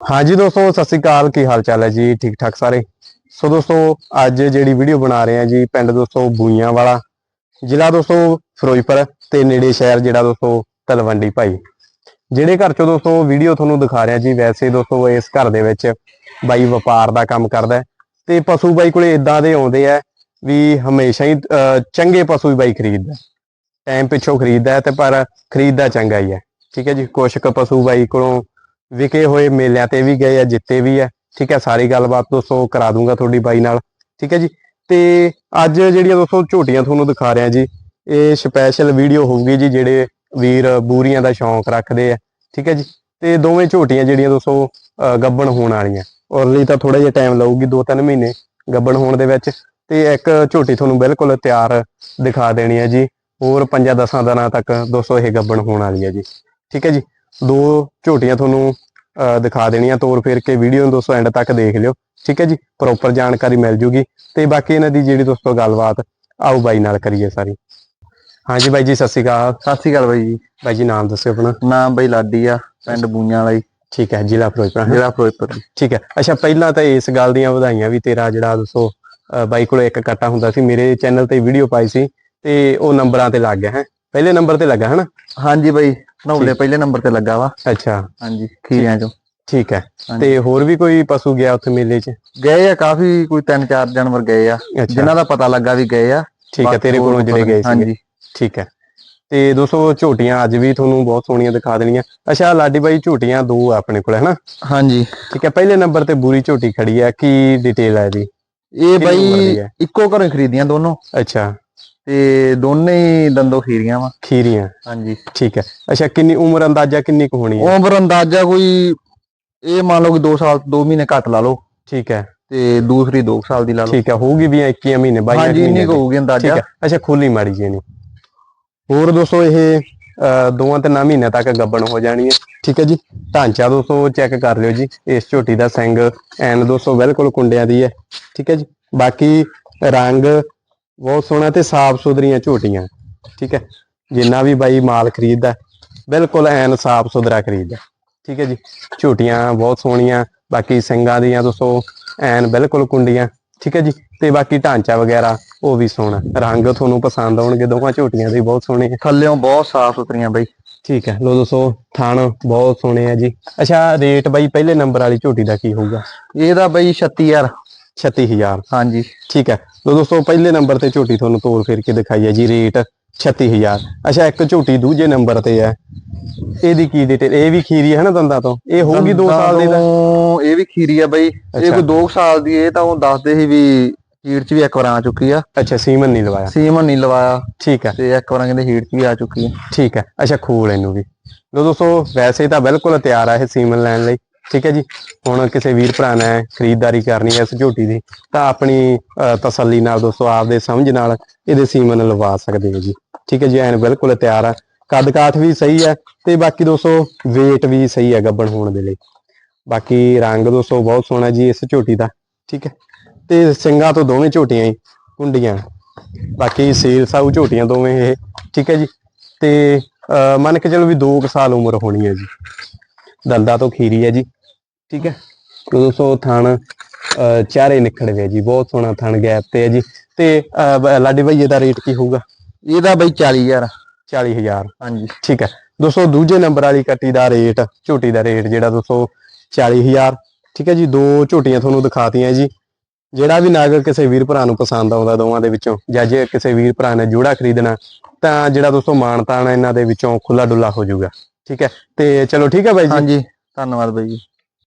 ਹਾਂਜੀ ਦੋਸਤੋ, ਸਤਿ ਸ੍ਰੀ ਅਕਾਲ। ਕੀ ਹਾਲ ਚਾਲ ਹੈ ਜੀ? ਠੀਕ ਠਾਕ ਸਾਰੇ? ਸੋ ਦੋਸਤੋ, ਅੱਜ ਜਿਹੜੀ ਵੀਡੀਓ ਬਣਾ ਰਹੇ ਹਾਂ ਜੀ, ਪਿੰਡ ਦੋਸਤੋ ਬੂਈਆਂ ਵਾਲਾ, ਜ਼ਿਲ੍ਹਾ ਦੋਸਤੋ ਫਿਰੋਜ਼ਪੁਰ ਤੇ ਨੇੜੇ ਸ਼ਹਿਰ ਜਿਹੜਾ ਦੋਸਤੋ ਤਲਵੰਡੀ ਭਾਈ। ਜਿਹੜੇ ਘਰ ਚੋਂ ਦੋਸਤੋ ਵੀਡੀਓ ਤੁਹਾਨੂੰ ਦਿਖਾ ਰਿਹਾ ਜੀ, ਵੈਸੇ ਦੋਸਤੋ ਇਸ ਘਰ ਦੇ ਵਿੱਚ ਬਾਈ ਵਪਾਰ ਦਾ ਕੰਮ ਕਰਦਾ ਹੈ ਤੇ ਪਸ਼ੂ ਬਾਈ ਕੋਲੇ ਇਦਾਂ ਦੇ ਆਉਂਦੇ ਆ ਵੀ ਹਮੇਸ਼ਾ ਹੀ ਚੰਗੇ ਪਸ਼ੂ ਬਾਈ ਖਰੀਦਦਾ ਟਾਈਮ ਪਿੱਛੋਂ ਖਰੀਦਦਾ ਹੈ ਤੇ ਪਰ ਖਰੀਦਦਾ ਚੰਗਾ ਹੀ ਹੈ। ਠੀਕ ਹੈ ਜੀ? ਕੁਛ ਕੁ ਪਸ਼ੂ ਬਾਈ ਕੋਲੋਂ ਵਿਕੇ ਹੋਏ ਮੇਲਿਆਂ ਤੇ ਵੀ ਗਏ ਆ, ਜਿੱਤੇ ਵੀ ਆ। ਠੀਕ ਹੈ ਸਾਰੀ ਗੱਲਬਾਤ ਦੋਸਤੋ ਕਰਾ ਦੂੰਗਾ ਤੁਹਾਡੀ ਬਾਈ ਨਾਲ। ਠੀਕ ਹੈ ਜੀ? ਤੇ ਅੱਜ ਜਿਹੜੀਆਂ ਦੋਸਤੋ ਝੋਟੀਆਂ ਤੁਹਾਨੂੰ ਦਿਖਾ ਰਿਹਾ ਜੀ, ਇਹ ਸਪੈਸ਼ਲ ਵੀਡੀਓ ਹੋਊਗੀ ਜੀ, ਜਿਹੜੇ ਵੀਰ ਬੂਰੀਆਂ ਦਾ ਸ਼ੌਂਕ ਰੱਖਦੇ ਆ। ਠੀਕ ਹੈ ਜੀ? ਤੇ ਦੋਵੇਂ ਝੋਟੀਆਂ ਜਿਹੜੀਆਂ ਦੋਸਤੋ ਅਹ ਗੱਭਣ ਹੋਣ ਵਾਲੀਆਂ। ਔਰ ਲਈ ਤਾਂ ਥੋੜਾ ਜਿਹਾ ਟਾਈਮ ਲਊਗੀ 2-3 ਮਹੀਨੇ ਗੱਬਣ ਹੋਣ ਦੇ ਵਿੱਚ। ਤੇ ਇੱਕ ਝੋਟੀ ਤੁਹਾਨੂੰ ਬਿਲਕੁਲ ਤਿਆਰ ਦਿਖਾ ਦੇਣੀ ਹੈ ਜੀ। ਹੋਰ 5-10 ਦਿਨਾਂ ਤੱਕ ਦੋਸਤੋ ਇਹ ਗੱਬਣ ਹੋਣ ਵਾਲੀ ਹੈ ਜੀ। ਠੀਕ ਹੈ ਜੀ? ਦੋ ਝੋਟੀਆਂ ਤੁਹਾਨੂੰ ਦਿਖਾ ਦੇਣੀਆਂ ਤੋਰ ਫੇਰ ਕੇ ਵੀਡੀਓ ਨੂੰ ਦੋਸਤੋ ਐਂਡ ਤੱਕ ਦੇਖ ਲਿਓ। ਠੀਕ ਹੈ ਜੀ? ਪ੍ਰੋਪਰ ਜਾਣਕਾਰੀ ਮਿਲ ਜੂਗੀ। ਤੇ ਬਾਕੀ ਇਹਨਾਂ ਦੀ ਜਿਹੜੀ ਦੋਸਤੋ ਗੱਲਬਾਤ ਆਓ ਬਾਈ ਨਾਲ ਕਰੀਏ ਸਾਰੀ। ਹਾਂਜੀ ਬਾਈ ਜੀ ਸਤਿ ਸ਼੍ਰੀ ਅਕਾਲ। ਸਤਿ ਸ਼੍ਰੀ ਅਕਾਲ ਬਾਈ ਜੀ। ਬਾਈ ਜੀ ਨਾਮ ਦੱਸਿਓ ਆਪਣਾ। ਨਾਮ ਬਾਈ ਲਾਡੀ ਆ ਪਿੰਡ ਬੂਈਆਂ ਵਾਲਾ ਠੀਕ ਹੈ ਜ਼ਿਲ੍ਹਾ ਫਿਰੋਜ਼ਪੁਰ? ਜ਼ਿਲ੍ਹਾ ਫਿਰੋਜ਼ਪੁਰ। ਠੀਕ ਹੈ। ਅੱਛਾ ਪਹਿਲਾਂ ਤਾਂ ਇਸ ਗੱਲ ਦੀਆਂ ਵਧਾਈਆਂ ਵੀ ਤੇਰਾ ਜਿਹੜਾ ਦੋਸਤੋ ਅਹ ਬਾਈ ਕੋਲ ਇੱਕ ਕੱਟਾ ਹੁੰਦਾ ਸੀ ਮੇਰੇ ਚੈਨਲ ਤੇ ਵੀਡੀਓ ਪਾਈ ਸੀ ਤੇ ਉਹ ਨੰਬਰਾਂ ਤੇ ਲੱਗ ਗਿਆ ਹੈ? ਪਹਿਲੇ ਨੰਬਰ ਤੇ ਲੱਗਾ ਹਨਾ? ਹਾਂਜੀ ਬਾਈ ਨੌਲੇ ਪਹਿਲੇ ਨੰਬਰ ਤੇ ਲੱਗਾ ਵਾ। ਅੱਛਾ। ਹਾਂਜੀ ਖੀਰਿਆਂ ਚੋਂ ਠੀਕ ਹੈ। ਤੇ ਹੋਰ ਵੀ ਕੋਈ ਪਸ਼ੂ ਗਿਆ ਉੱਥੇ ਮੇਲੇ 'ਚ? ਗਏ ਆ ਕਾਫੀ ਕੋਈ ਤਿੰਨ ਚਾਰ ਜਾਨਵਰ ਗਏ ਆ। ਜਿਨ੍ਹਾਂ ਦਾ ਪਤਾ ਲੱਗਾ ਵੀ ਗਏ ਆ। ਠੀਕ ਹੈ ਤੇਰੇ ਕੋਲੋਂ ਜਿਹੜੇ ਗਏ। ਸੀ ਹਾਂਜੀ। ਠੀਕ ਹੈ। ਤੇ ਦੋਸਤੋ ਝੋਟੀਆਂ ਅੱਜ ਵੀ ਤੁਹਾਨੂੰ ਬਹੁਤ ਸੋਹਣੀਆਂ ਦਿਖਾ ਦੇਣੀਆਂ। ਅੱਛਾ ਲਾਡੀ ਬਾਈ ਝੋਟੀਆਂ ਦੋ ਆ ਆਪਣੇ ਕੋਲ ਹੈਨਾ? ਹਾਂਜੀ। ਠੀਕ ਹੈ ਪਹਿਲੇ ਨੰਬਰ ਤੇ ਬੂਰੀ ਝੋਟੀ ਖੜੀ ਹੈ। ਕੀ ਡਿਟੇਲ ਹੈ ਇਹਦੀ? ਇਹ ਬਾਈ? ਇੱਕੋ ਘਰੋਂ ਖਰੀਦੀਆਂ ਦੋਨੋਂ। ਅੱਛਾ। ਤੇ ਦੋਨੇ ਹੀ ਦੰਦੋ ਖੀਰੀਆਂ ਵਾ। ਖੀਰੀਆਂ। ਹਾਂਜੀ। ਠੀਕ ਹੈ। ਅੱਛਾ ਕਿੰਨੀ ਉਮਰ ਅੰਦਾਜ਼ਾ ਕਿੰਨੀ ਕੁ ਹੋਣੀ ਹੈ? ਉਮਰ ਅੰਦਾਜ਼ਾ ਕੋਈ ਇਹ ਮੰਨ ਲਓ ਕਿ 2 ਸਾਲ 2 ਮਹੀਨੇ ਘੱਟ ਲਾ ਲਓ। ਠੀਕ ਹੈ। ਤੇ ਦੂਸਰੀ 2 ਸਾਲ ਦੀ ਲਾ ਲਓ। ਠੀਕ ਹੈ ਹੋਊਗੀ ਵੀ 21 ਮਹੀਨੇ 22 ਹਾਂਜੀ ਇੰਨੀ ਮਹੀਨੇ ਕੁ। ਹੋਊਗੀ ਠੀਕ ਅੰਦਾਜ਼ਾ ਹੈ। ਅੱਛਾ ਖੁੱਲੀ ਮਾੜੀ ਜੀ ਨਹੀਂ। ਹੋਰ ਦੋਸਤੋ ਇਹ ਦੋਵਾਂ ਤਿੰਨਾਂ ਮਹੀਨਿਆਂ ਤੱਕ ਗੱਬਣ ਹੋ ਜਾਣੀ ਹੈ। ਠੀਕ ਹੈ ਜੀ। ਢਾਂਚਾ ਦੋਸਤੋ ਚੈੱਕ ਕਰ ਲਿਓ ਜੀ। ਇਸ ਝੋਟੀ ਦਾ ਸਿੰਗ ਐਨ ਦੋਸਤੋ ਬਿਲਕੁਲ ਕੁੰਡਿਆਂ ਦੀ ਹੈ। ਠੀਕ ਹੈ ਜੀ। ਬਾਕੀ ਰੰਗ ਬਹੁਤ ਸੋਹਣਾ ਤੇ ਸਾਫ਼ ਸੁਥਰੀਆਂ ਝੋਟੀਆਂ ਠੀਕ ਹੈ? ਜਿੰਨਾ ਵੀ ਬਾਈ ਮਾਲ ਖਰੀਦਦਾ ਬਿਲਕੁਲ ਐਨ ਸਾਫ਼ ਸੁਥਰਾ ਖਰੀਦਦਾ ਠੀਕ ਹੈ ਜੀ? ਝੋਟੀਆਂ ਬਹੁਤ ਸੋਹਣੀਆਂ ਬਾਕੀ ਸਿੰਗਾਂ ਦੀਆਂ ਦੋਸਤੋ ਐਨ ਬਿਲਕੁਲ ਕੁੰਡੀਆਂ ਠੀਕ ਹੈ ਜੀ? ਤੇ ਬਾਕੀ ਢਾਂਚਾ ਵਗੈਰਾ ਉਹ ਵੀ ਸੋਹਣਾ। ਰੰਗ ਤੁਹਾਨੂੰ ਪਸੰਦ ਆਉਣਗੇ ਦੋਵਾਂ ਝੋਟੀਆਂ ਦੇ ਬਹੁਤ ਸੋਹਣੇ ਆ। ਬਹੁਤ ਸਾਫ਼ ਸੁਥਰੀਆਂ ਬਾਈ। ਠੀਕ ਹੈ ਲੋ ਦੋਸਤੋ ਥਣ ਬਹੁਤ ਸੋਹਣੇ ਆ ਜੀ। ਅੱਛਾ ਰੇਟ ਬਾਈ ਪਹਿਲੇ ਨੰਬਰ ਵਾਲੀ ਝੋਟੀ ਦਾ ਕੀ ਹੋਊਗਾ? ਇਹਦਾ ਬਾਈ 36000 36000 ਹਾਂਜੀ। ਠੀਕ ਹੈ। ਲੋ ਦੋਸਤੋ ਪਹਿਲੇ ਨੰਬਰ ਤੇ ਝੋਟੀ ਤੁਹਾਨੂੰ ਤੋੜ ਫੇਰ ਕੇ ਦਿਖਾਈ ਹੈ ਜੀ ਰੇਟ 36000 ਅੱਛਾ ਇੱਕ ਝੋਟੀ ਦੂਜੇ ਨੰਬਰ ਤੇ ਹੈ। ਇਹਦੀ ਕੀ ਡਿਟੇਲ ਇਹ ਵੀ ਖੀਰੀ ਹੈ ਨਾ ਦੰਦਾਂ ਤੋਂ? ਇਹ ਹੋਊਗੀ 2 ਸਾਲ ਦੀ ਦਾ ਇਹ ਵੀ ਖੀਰੀ ਆ ਬਾਈ। ਇਹ। ਕੋਈ 2 ਸਾਲ ਦੀ ਇਹ ਤਾਂ ਉਹ ਦੱਸਦੇ ਸੀ ਵੀ ਹੀਟ 'ਚ ਵੀ ਇੱਕ ਵਾਰ ਆ ਚੁੱਕੀ ਆ। ਅੱਛਾ ਸੀਮਨ ਨਹੀਂ ਲਵਾਇਆ। ਸੀਮਨ ਨਹੀਂ ਲਵਾਇਆ। ਠੀਕ ਹੈ। ਤੇ ਇੱਕ ਵਾਰ ਕਹਿੰਦੇ ਹੀਟ 'ਚ ਵੀ ਆ ਚੁੱਕੀ ਆ। ਠੀਕ ਹੈ। ਅੱਛਾ ਖੂਲ ਇਹਨੂੰ ਵੀ। ਲੋ ਦੋਸਤੋ ਵੈਸੇ ਤਾਂ ਬਿਲਕੁਲ ਤਿਆਰ ਆ ਇਹ ਸੀਮਨ ਲੈਣ ਲਈ। ਠੀਕ ਹੈ ਜੀ। ਹੁਣ ਕਿਸੇ ਵੀਰ ਭਰਾ ਨੇ ਖਰੀਦਦਾਰੀ ਕਰਨੀ ਹੈ ਇਸ ਝੋਟੀ ਦੀ ਤਾਂ ਆਪਣੀ ਤਸੱਲੀ ਨਾਲ ਦੋਸਤੋ ਆਪਦੇ ਸਮਝ ਨਾਲ ਇਹਦੇ ਸੀਮਨ ਲਵਾ ਸਕਦੇ ਹੋ ਜੀ। ਠੀਕ ਹੈ ਜੀ ਐਨ ਬਿਲਕੁਲ ਤਿਆਰ ਆ। ਕੱਦ ਕਾਠ ਵੀ ਸਹੀ ਹੈ ਤੇ ਬਾਕੀ ਦੋਸਤੋ weight ਵੀ ਸਹੀ ਹੈ ਗੱਬਣ ਹੋਣ ਦੇ ਲਈ। ਬਾਕੀ ਰੰਗ ਦੋਸਤੋ ਬਹੁਤ ਸੋਹਣਾ ਜੀ ਇਸ ਝੋਟੀ ਦਾ। ਠੀਕ ਹੈ। ਤੇ ਸਿੰਘਾਂ ਤੋਂ ਦੋਵੇਂ ਝੋਟੀਆਂ ਹੀ ਕੁੰਡੀਆਂ। ਬਾਕੀ ਸੇਲ ਸਾਊ ਝੋਟੀਆਂ ਦੋਵੇਂ ਇਹ। ਠੀਕ ਹੈ ਜੀ। ਤੇ ਅਹ, ਮੰਨ ਕੇ ਚਲੋ ਵੀ 2 ਸਾਲ ਉਮਰ ਹੋਣੀ ਹੈ ਜੀ। ਦੰਦਾਂ ਤੋਂ ਖੀਰੀ ਹੈ ਜੀ। ਠੀਕ ਹੈ? ਤੇ ਦੋਸਤੋ ਥਣ ਅਹ, ਚਾਰੇ ਨਿਖੜਵੇ ਜੀ ਬਹੁਤ ਸੋਹਣਾ ਥਣ ਗੈਪ ਤੇ ਹੈ ਜੀ। ਤੇ ਲਾਡੀ ਭਾਈ ਇਹਦਾ ਰੇਟ ਕੀ ਹੋਊਗਾ? ਇਹਦਾ ਬਾਈ 40000 40000 ਹਾਂਜੀ। ਠੀਕ ਹੈ। ਦੋਸਤੋ ਦੂਜੇ ਨੰਬਰ ਵਾਲੀ ਕੱਟੀ ਦਾ ਰੇਟ ਝੋਟੀ ਦਾ ਰੇਟ ਜਿਹੜਾ ਦੋਸਤੋ 40000 ਠੀਕ ਹੈ ਜੀ ਦੋ ਝੋਟੀਆਂ ਤੁਹਾਨੂੰ ਦਿਖਾਤੀਆਂ ਜੀ। ਜਿਹੜਾ ਵੀ ਨਗ ਕਿਸੇ ਵੀਰ ਭਰਾ ਨੂੰ ਪਸੰਦ ਆਉਂਦਾ ਦੋਵਾਂ ਦੇ ਵਿੱਚੋਂ ਜਾਂ ਜੇ ਕਿਸੇ ਵੀਰ ਭਰਾ ਨੇ ਜੋੜਾ ਖਰੀਦਣਾ ਤਾਂ ਜਿਹੜਾ ਦੋਸਤੋ ਮਾਨਤਾਨ ਇਹਨਾਂ ਦੇ ਵਿੱਚੋਂ ਖੁੱਲਾ ਡੁੱਲਾ ਹੋ ਜਾਊਗਾ। ਠੀਕ ਹੈ। ਤੇ ਚਲੋ ਠੀਕ ਹੈ ਬਾਈ ਜੀ। ਹਾਂਜੀ। ਧੰਨਵਾਦ ਬਾਈ ਜੀ।